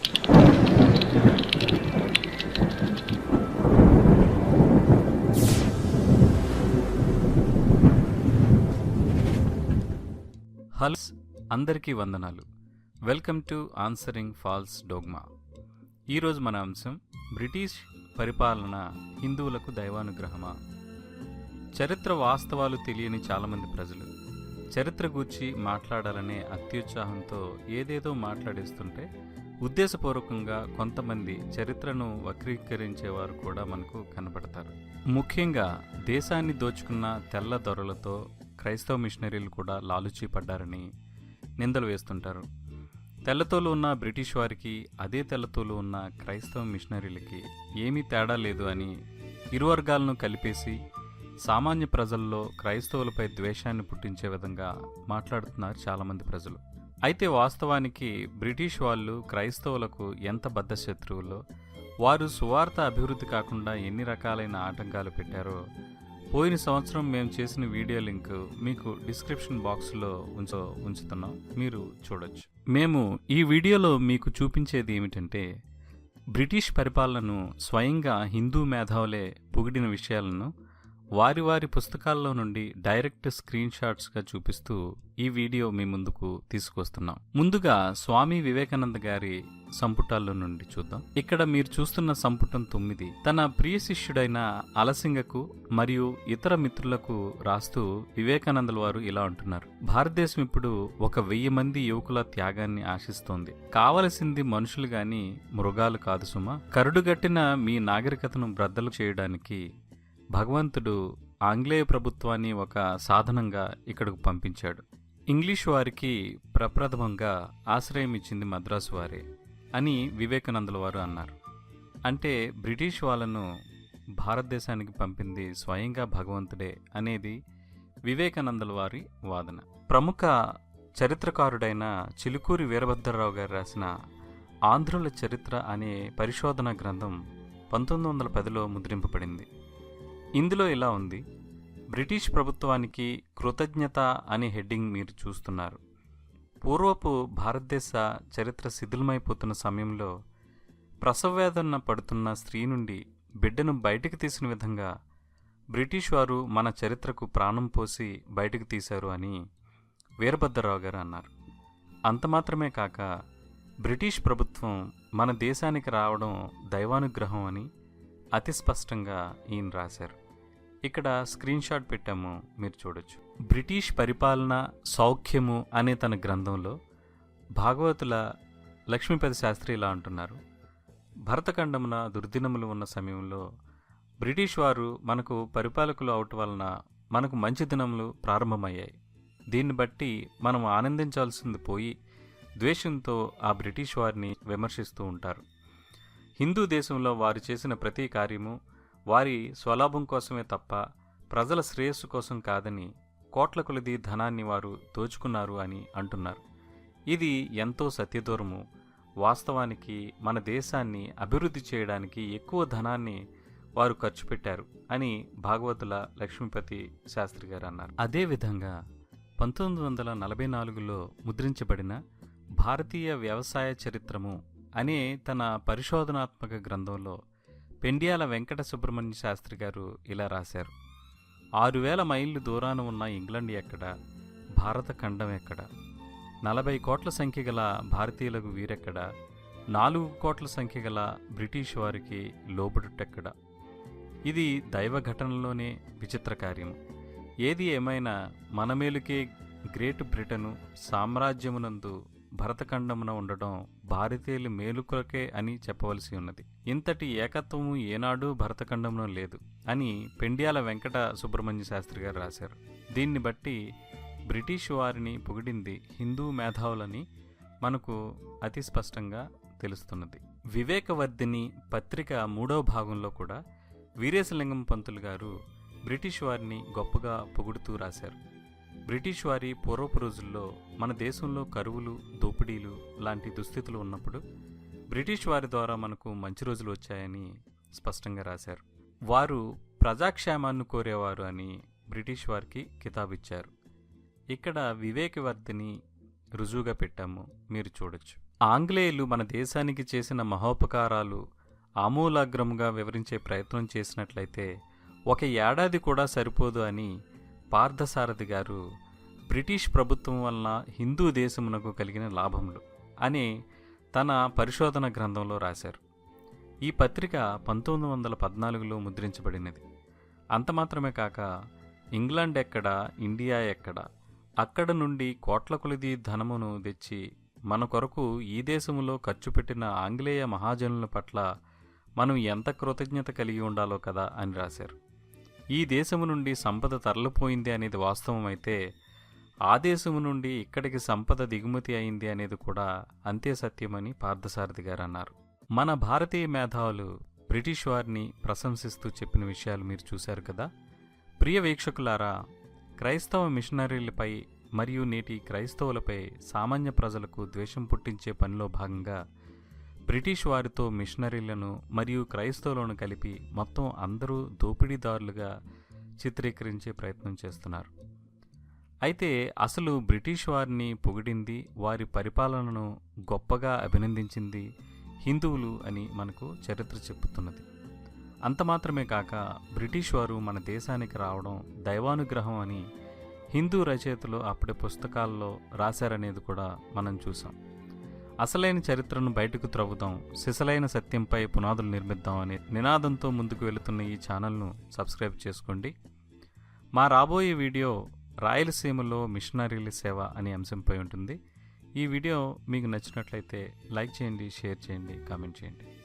హల్స్ అందరికీ వందనాలు. Welcome to answering false dogma. ఈరోజు మన అంశం బ్రిటిష్ పరిపాలన హిందువులకు దైవానుగ్రహమా? చరిత్ర వాస్తవాలు తెలియని చాలామంది ప్రజలు చరిత్ర గూర్చి మాట్లాడాలనే అత్యుత్సాహంతో ఏదేదో మాట్లాడేస్తుంటే ఉద్దేశపూర్వకంగా కొంతమంది చరిత్రను వక్రీకరించేవారు కూడా మనకు కనబడతారు. ముఖ్యంగా దేశాన్ని దోచుకున్న తెల్ల దొరలతో క్రైస్తవ మిషనరీలు కూడా లాలుచీ పడ్డారని నిందలు వేస్తుంటారు. తెల్లతోలు ఉన్న బ్రిటిష్ వారికి అదే తెల్లతోలు ఉన్న క్రైస్తవ మిషనరీలకి ఏమీ తేడా లేదు అని ఇరు వర్గాలను కలిపేసి సామాన్య ప్రజల్లో క్రైస్తవులపై ద్వేషాన్ని పుట్టించే విధంగా మాట్లాడుతున్నారు చాలామంది ప్రజలు. అయితే వాస్తవానికి బ్రిటిష్ వాళ్ళు క్రైస్తవులకు ఎంత బద్ధ శత్రువులో? వారు సువార్త అభివృద్ధి కాకుండా ఎన్ని రకాలైన ఆటంకాలు పెట్టారో? పోయిన సంవత్సరం మేము చేసిన వీడియో లింక్ మీకు డిస్క్రిప్షన్ బాక్స్లో ఉంచ ఉంచుతున్నాం. మీరు చూడొచ్చు. మేము ఈ వీడియోలో మీకు చూపించేది ఏమిటంటే బ్రిటిష్ పరిపాలనను స్వయంగా హిందూ మేధావులే పొగిడిన విషయాలను వారి వారి పుస్తకాల్లో నుండి డైరెక్ట్ స్క్రీన్ షాట్స్గా చూపిస్తూ ఈ వీడియో మీ ముందుకు తీసుకొస్తున్నాం ముందుగా స్వామి వివేకానంద గారి సంపుటాల్లో నుండి చూద్దాం. ఇక్కడ మీరు చూస్తున్న సంపుటం తొమ్మిది తన ప్రియ శిష్యుడైన అలసింగకు మరియు ఇతర మిత్రులకు రాస్తూ వివేకానందల వారు ఇలా అంటున్నారు. భారతదేశం ఇప్పుడు ఒక వెయ్యి మంది యువకుల త్యాగాన్ని ఆశిస్తోంది. కావలసింది మనుషులు గాని మృగాలు కాదు సుమా. కరుడుగట్టిన మీ నాగరికతను బ్రద్దలు చేయడానికి భగవంతుడు ఆంగ్లేయ ప్రభుత్వాన్ని ఒక సాధనంగా ఇక్కడకు పంపించాడు. ఇంగ్లీష్ వారికి ప్రప్రథమంగా ఆశ్రయం ఇచ్చింది మద్రాసు వారే అని వివేకానందుల వారు అన్నారు. అంటే బ్రిటిష్ వాళ్ళను భారతదేశానికి పంపింది స్వయంగా భగవంతుడే అనేది వివేకానందుల వారి వాదన. ప్రముఖ చరిత్రకారుడైన చిలుకూరి వీరభద్రరావు గారు రాసిన ఆంధ్రుల చరిత్ర అనే పరిశోధన గ్రంథం పంతొమ్మిది వందల పదిలో ముద్రింపబడింది. ఇందులో ఇలా ఉంది. బ్రిటిష్ ప్రభుత్వానికి కృతజ్ఞత అనే హెడ్డింగ్ మీరు చూస్తున్నారు. పూర్వపు భారతదేశ చరిత్ర శిథిలమైపోతున్న సమయంలో ప్రసవవేదన పడుతున్న స్త్రీ నుండి బిడ్డను బయటకు తీసిన విధంగా బ్రిటిష్ వారు మన చరిత్రకు ప్రాణం పోసి బయటకు తీశారు అని వీరభద్రరావు గారు అన్నారు. అంత మాత్రమే కాక బ్రిటిష్ ప్రభుత్వం మన దేశానికి రావడం దైవానుగ్రహం అని అతి స్పష్టంగా ఈయన రాశారు. ఇక్కడ స్క్రీన్ షాట్ పెట్టాము మీరు చూడొచ్చు. బ్రిటిష్ పరిపాలన సౌఖ్యము అనే తన గ్రంథంలో భాగవతుల లక్ష్మీపతి శాస్త్రి ఇలా అంటున్నారు. భరతఖండమున దుర్దినములు ఉన్న సమయంలో బ్రిటిష్ వారు మనకు పరిపాలకులు అవటం వలన మనకు మంచి దినములు ప్రారంభమయ్యాయి. దీన్ని బట్టి మనం ఆనందించాల్సింది పోయి ద్వేషంతో ఆ బ్రిటిష్ వారిని విమర్శిస్తూ ఉంటారు. హిందూ దేశంలో వారు చేసిన ప్రతి కార్యము వారి స్వలాభం కోసమే తప్ప ప్రజల శ్రేయస్సు కోసం కాదని కోట్ల కొలది ధనాన్ని వారు దోచుకున్నారు అని అంటున్నారు. ఇది ఎంతో సత్యదూరము వాస్తవానికి మన దేశాన్ని అభివృద్ధి చేయడానికి ఎక్కువ ధనాన్ని వారు ఖర్చు పెట్టారు అని భాగవతుల లక్ష్మీపతి శాస్త్రి గారు అన్నారు. అదేవిధంగా పంతొమ్మిది వందల నలభై నాలుగులో ముద్రించబడిన భారతీయ వ్యవసాయ చరిత్రము అనే తన పరిశోధనాత్మక గ్రంథంలో పెండియాల వెంకట సుబ్రహ్మణ్య శాస్త్రి గారు ఇలా రాశారు. ఆరు వేల మైళ్ళు దూరాన ఉన్న ఇంగ్లండ్ ఎక్కడ? భారత ఖండం ఎక్కడ? నలభై కోట్ల సంఖ్య గల భారతీయులకు వీరెక్కడ? నాలుగు కోట్ల సంఖ్య గల బ్రిటిష్ వారికి లోబడుటెక్కడ? ఇది దైవ ఘటనలోనే విచిత్ర కార్యం ఏది ఏమైనా మనమేలుకే గ్రేట్ బ్రిటను సామ్రాజ్యమునందు భరతఖండమున ఉండడం భారతీయుల మేలుకొరకే అని చెప్పవలసి ఉన్నది. ఇంతటి ఏకత్వము ఏనాడు భరతఖండంలో లేదు అని పెండియాల వెంకట సుబ్రహ్మణ్య శాస్త్రి గారు రాశారు. దీన్ని బట్టి బ్రిటిష్ వారిని పొగిడింది హిందూ మేధావులని మనకు అతి స్పష్టంగా తెలుస్తున్నది. వివేకవర్ధిని పత్రిక మూడవ భాగంలో కూడా వీరేశలింగం పంతులు గారు బ్రిటిష్ వారిని గొప్పగా పొగుడుతూ రాశారు. బ్రిటిష్ వారి పూర్వపు రోజుల్లో మన దేశంలో కరువులు దోపిడీలు లాంటి దుస్థితులు ఉన్నప్పుడు బ్రిటిష్ వారి ద్వారా మనకు మంచి రోజులు వచ్చాయని స్పష్టంగా రాశారు. వారు ప్రజాక్షేమాన్ని కోరేవారు అని బ్రిటిష్ వారికి కితాబిచ్చారు. ఇక్కడ వివేకవర్ధిని రుజువుగా పెట్టాము మీరు చూడొచ్చు. ఆంగ్లేయులు మన దేశానికి చేసిన మహోపకారాలు ఆమూలాగ్రముగా వివరించే ప్రయత్నం చేసినట్లయితే ఒక ఏడాది కూడా సరిపోదు అని పార్థసారథి గారు బ్రిటిష్ ప్రభుత్వం వలన హిందూ దేశమునకు కలిగిన లాభములు అని తన పరిశోధన గ్రంథంలో రాశారు. ఈ పత్రిక పంతొమ్మిది వందల పద్నాలుగులో ముద్రించబడినది. అంత మాత్రమే కాక ఇంగ్లాండ్ ఎక్కడ ఇండియా ఎక్కడ అక్కడ నుండి కోట్ల కొలిది ధనమును తెచ్చి మన కొరకు ఈ దేశములో ఖర్చు పెట్టిన ఆంగ్లేయ మహాజనుల పట్ల మనం ఎంత కృతజ్ఞత కలిగి ఉండాలో కదా అని రాశారు. ఈ దేశము నుండి సంపద తరలిపోయింది అనేది వాస్తవమైతే ఆ దేశము నుండి ఇక్కడికి సంపద దిగుమతి అయింది అనేది కూడా అంతే సత్యమని పార్థసారథి గారు అన్నారు. మన భారతీయ మేధావులు బ్రిటిష్ వారిని ప్రశంసిస్తూ చెప్పిన విషయాలు మీరు చూశారు కదా? ప్రియ వీక్షకులారా క్రైస్తవ మిషనరీలపై మరియు నేటి క్రైస్తవులపై సామాన్య ప్రజలకు ద్వేషం పుట్టించే పనిలో భాగంగా బ్రిటిష్ వారితో మిషనరీలను మరియు క్రైస్తవులను కలిపి మొత్తం అందరూ దోపిడీదారులుగా చిత్రీకరించే ప్రయత్నం చేస్తున్నారు. అయితే అసలు బ్రిటిష్ వారిని పొగిడింది వారి పరిపాలనను గొప్పగా అభినందించింది హిందువులు అని మనకు చరిత్ర చెప్పుతున్నది అంత మాత్రమే కాక బ్రిటిష్ వారు మన దేశానికి రావడం దైవానుగ్రహం అని హిందూ రచయితలు అప్పటి పుస్తకాల్లో రాశారనేది కూడా మనం చూసాం అసలైన చరిత్రను బయటకు త్రవ్వుదాం సిసలైన సత్యంపై పునాదులు నిర్మిద్దాం అనే నినాదంతో ముందుకు వెళుతున్న ఈ ఛానల్ను సబ్స్క్రైబ్ చేసుకోండి. మా రాబోయే వీడియో రాయలసీమలో మిషనరీల సేవ అనే అంశంపై ఉంటుంది. ఈ వీడియో మీకు నచ్చినట్లయితే లైక్ చేయండి షేర్ చేయండి కామెంట్ చేయండి.